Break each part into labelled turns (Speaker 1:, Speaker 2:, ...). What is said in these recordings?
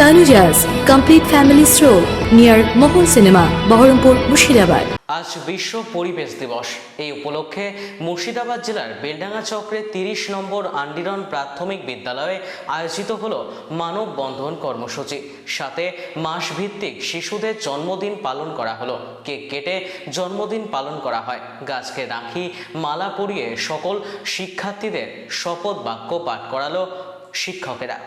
Speaker 1: Tanuja's complete family store near Mohan cinema Baharampur Murshidabad
Speaker 2: আজ বিশ্ব পরিবেশ দিবস। এই উপলক্ষে মুর্শিদাবাদ জেলার বেলডাঙ্গা চক্রের তিরিশ নম্বর আন্ডিরন প্রাথমিক বিদ্যালয়ে আয়োজিত হলো মানববন্ধন কর্মসূচি। সাথে মাসভিত্তিক শিশুদের জন্মদিন পালন করা হলো। কেক কেটে জন্মদিন পালন করা হয়। গাছকে রাখি, মালা পরিয়ে সকল শিক্ষার্থীদের শপথ বাক্য পাঠ করালো শিক্ষকেরা।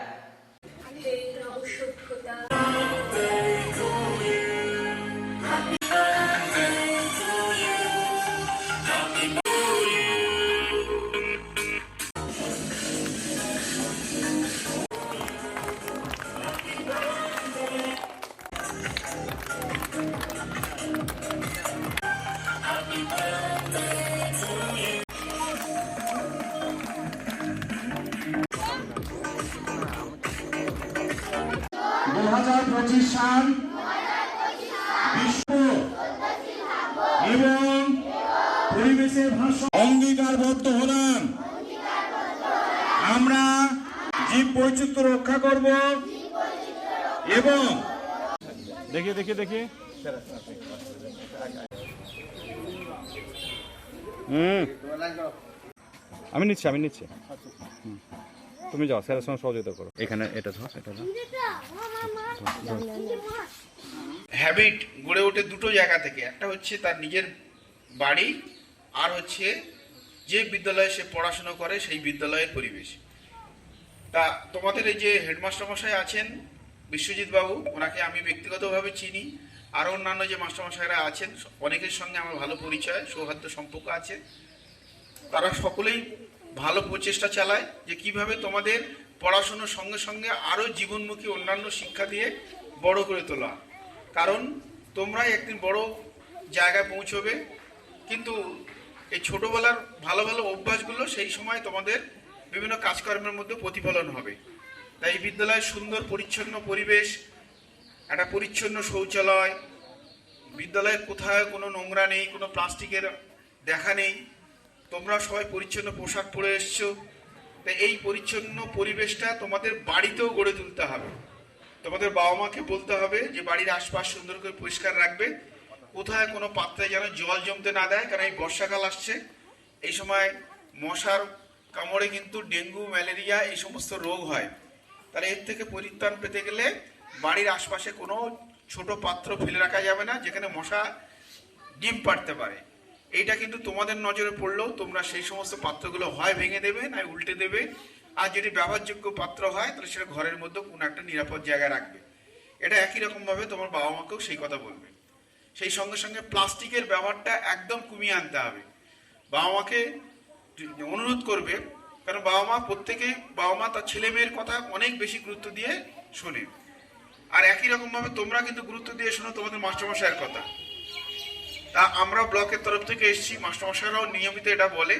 Speaker 3: হাজার পঁচিশ সাল বিশ্ব এবং পরিবেশের ভাষা অঙ্গীকারবদ্ধ হলাম। আমরা জীব বৈচিত্র্য রক্ষা করব এবং
Speaker 4: দেখি দেখি দেখি। হুম। আমি নিচ্ছি আমি নিচ্ছি। হুম। তুমি যাও স্যারের সঙ্গে সহযোগিতা করো। এখানে এটা ধর এটা ধর।
Speaker 5: হ্যাবিট গড়ে ওঠে দুটো জায়গা থেকে। একটা হচ্ছে তার নিজের বাড়ি, আর হচ্ছে যে বিদ্যালয়ে সে পড়াশোনা করে সেই বিদ্যালয়ের পরিবেশ। তা তোমাদের এই যে হেডমাস্টার মশাই আছেন, বিশ্বজিৎ বাবু, ওনাকে আমি ব্যক্তিগতভাবে চিনি, আরও অন্যান্য যে মাস্টারমশাইরা আছেন, অনেকের সঙ্গে আমার ভালো পরিচয়, সৌহার্দ্য সম্পর্ক আছে। তারা সকলেই ভালো প্রচেষ্টা চালায় যে কীভাবে তোমাদের পড়াশোনার সঙ্গে সঙ্গে আরও জীবনমুখী অন্যান্য শিক্ষা দিয়ে বড় করে তোলা। কারণ তোমরাই একদিন বড় জায়গায় পৌঁছবে, কিন্তু এই ছোটবেলার ভালো ভালো অভ্যাসগুলো সেই সময় তোমাদের বিভিন্ন কাজকর্মের মধ্যে প্রতিফলন হবে। তাই এই বিদ্যালয়ে সুন্দর, পরিচ্ছন্ন পরিবেশ, একটা পরিচ্ছন্ন শৌচালয়, বিদ্যালয়ে কোথায় কোনো নোংরা নেই, কোনো প্লাস্টিকের দেখা নেই, তোমরা সবাই পরিচ্ছন্ন পোশাক পরে এসছো তাই এই পরিচ্ছন্ন পরিবেশটা তোমাদের বাড়িতেও গড়ে তুলতে হবে। তোমাদের বাবা মাকে বলতে হবে যে, বাড়ির আশপাশ সুন্দর করে পরিষ্কার রাখবে। কোথায় কোনো পাত্রে যেন জল জমতে না দেয়, কারণ এই বর্ষাকাল আসছে। এই সময় মশার কামড়ে কিন্তু ডেঙ্গু, ম্যালেরিয়া এই সমস্ত রোগ হয়। তাহলে এর থেকে পরিত্রাণ পেতে গেলে বাড়ির আশপাশে কোনো ছোট পাত্র ফেলে রাখা যাবে না, যেখানে মশা ডিম পাড়তে পারে। এইটা কিন্তু তোমাদের নজরে পড়লেও তোমরা সেই সমস্ত পাত্রগুলো হয় ভেঙে দেবে না উল্টে দেবে। আর যদি ব্যবহারযোগ্য পাত্র হয়, তাহলে সেটা ঘরের মধ্যে কোনো একটা নিরাপদ জায়গায় রাখবে। এটা একই রকমভাবে তোমার বাবা মাকেও সেই কথা বলবে। সেই সঙ্গে সঙ্গে প্লাস্টিকের ব্যবহারটা একদম কমিয়ে আনতে হবে। বাবা মাকে অনুরোধ করবে কারণ বাবা মা প্রত্যেকেই বাবা মা তার ছেলে মেয়ের কথা অনেক বেশি গুরুত্ব দিয়ে শোনে। আর একই রকমভাবে তোমরা কিন্তু গুরুত্ব দিয়ে শোনো তোমাদের মাস্টারমশাইয়ের কথা। তা আমরা ব্লকের তরফ থেকে এসেছি। মাস্টারমশাইরাও নিয়মিত এটা বলে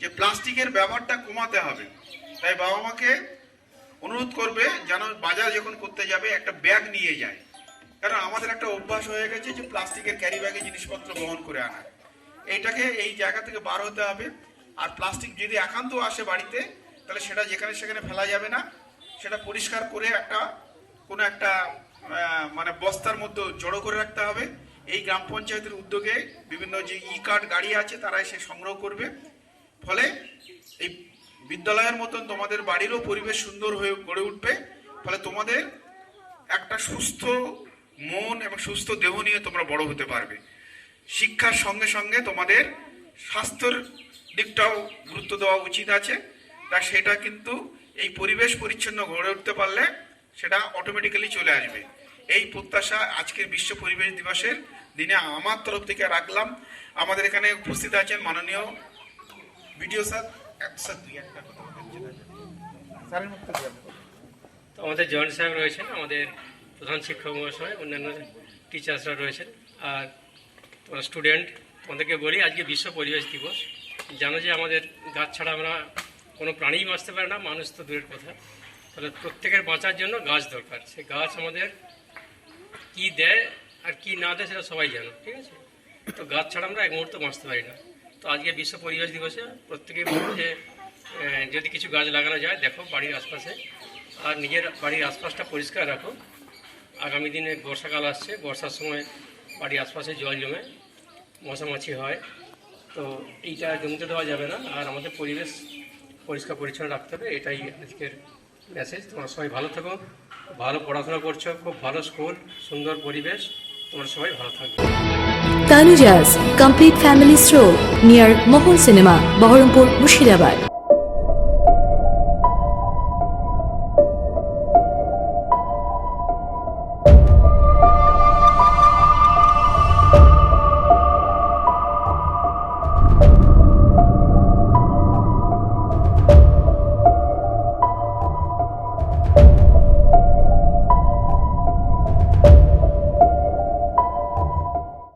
Speaker 5: যে প্লাস্টিকের ব্যবহারটা কমাতে হবে। তাই বাবা মাকে অনুরোধ করবে যেন বাজার যখন করতে যাবে, একটা ব্যাগ নিয়ে যায়। কারণ আমাদের একটা অভ্যাস হয়ে গেছে যে প্লাস্টিকের ক্যারি ব্যাগে জিনিসপত্র বহন করে আনা। এইটাকে এই জায়গা থেকে বার হতে হবে। আর প্লাস্টিক যদি একান্ত আসে বাড়িতে, তাহলে সেটা যেখানে সেখানে ফেলা যাবে না। সেটা পরিষ্কার করে একটা, কোনো একটা মানে বস্তার মধ্যে জড়ো করে রাখতে হবে। এই গ্রাম পঞ্চায়েতের উদ্যোগে বিভিন্ন যে ই কার্ড গাড়ি আছে, তারা এসে সংগ্রহ করবে। ফলে এই বিদ্যালয়ের মতন তোমাদের বাড়িরও পরিবেশ সুন্দর হয়ে গড়ে উঠবে। ফলে তোমাদের একটা সুস্থ মন এবং সুস্থ দেহ নিয়ে তোমরা বড় হতে পারবে। শিক্ষার সঙ্গে সঙ্গে তোমাদের স্বাস্থ্যের দিকটাও গুরুত্ব দেওয়া উচিত আছে। তা সেটা কিন্তু এই পরিবেশ পরিচ্ছন্ন গড়ে উঠতে পারলে সেটা অটোমেটিক্যালি চলে আসবে। এই প্রত্যাশা আজকের বিশ্ব পরিবেশ দিবসের দিনে আমার তরফ থেকে রাখলাম। আমাদের এখানে উপস্থিত আছেন মাননীয় ভিডিও স্যার।
Speaker 6: আমাদের জয়েন্ট সাহেব রয়েছেন আমাদের প্রধান শিক্ষক মহাশয় অন্যান্য টিচার্সরা রয়েছেন। আর তোমরা স্টুডেন্ট তোমাদেরকে বলি আজকে বিশ্ব পরিবেশ দিবস। জানো যে আমাদের গাছ ছাড়া আমরা কোনো প্রাণীই বাঁচতে পারে না মানুষ তো দূরের কথা। তাহলে প্রত্যেকের বাঁচার জন্য গাছ দরকার। সে গাছ আমাদের কি দেয় আর কি না দেয় সেটা সবাই জানো, ঠিক আছে? তো গাছ ছাড়া আমরা এক মুহূর্ত বাঁচতে পারি না। তো আজকে বিশ্ব পরিবেশ দিবসে প্রত্যেকেই বলব যে যদি কিছু গাছ লাগানো যায়, দেখো বাড়ির আশপাশে, আর নিজের বাড়ির আশপাশটা পরিষ্কার রাখো। আগামী দিনে বর্ষাকাল আসছে, বর্ষার সময় বাড়ির আশপাশে জল জমে, মশামাছি হয়। তো এইটা জমতে দেওয়া যাবে না, আর আমাদের পরিবেশ পরিষ্কার পরিচ্ছন্ন রাখতে হবে, এটাই আজকের মেসেজ তোমরা সবাই ভালো থাকো, ভালো পড়াশোনা করছ, খুব ভালো স্কুল সুন্দর পরিবেশ।
Speaker 1: Tanuja's complete family store near Mohan cinema Baharampur Murshidabad.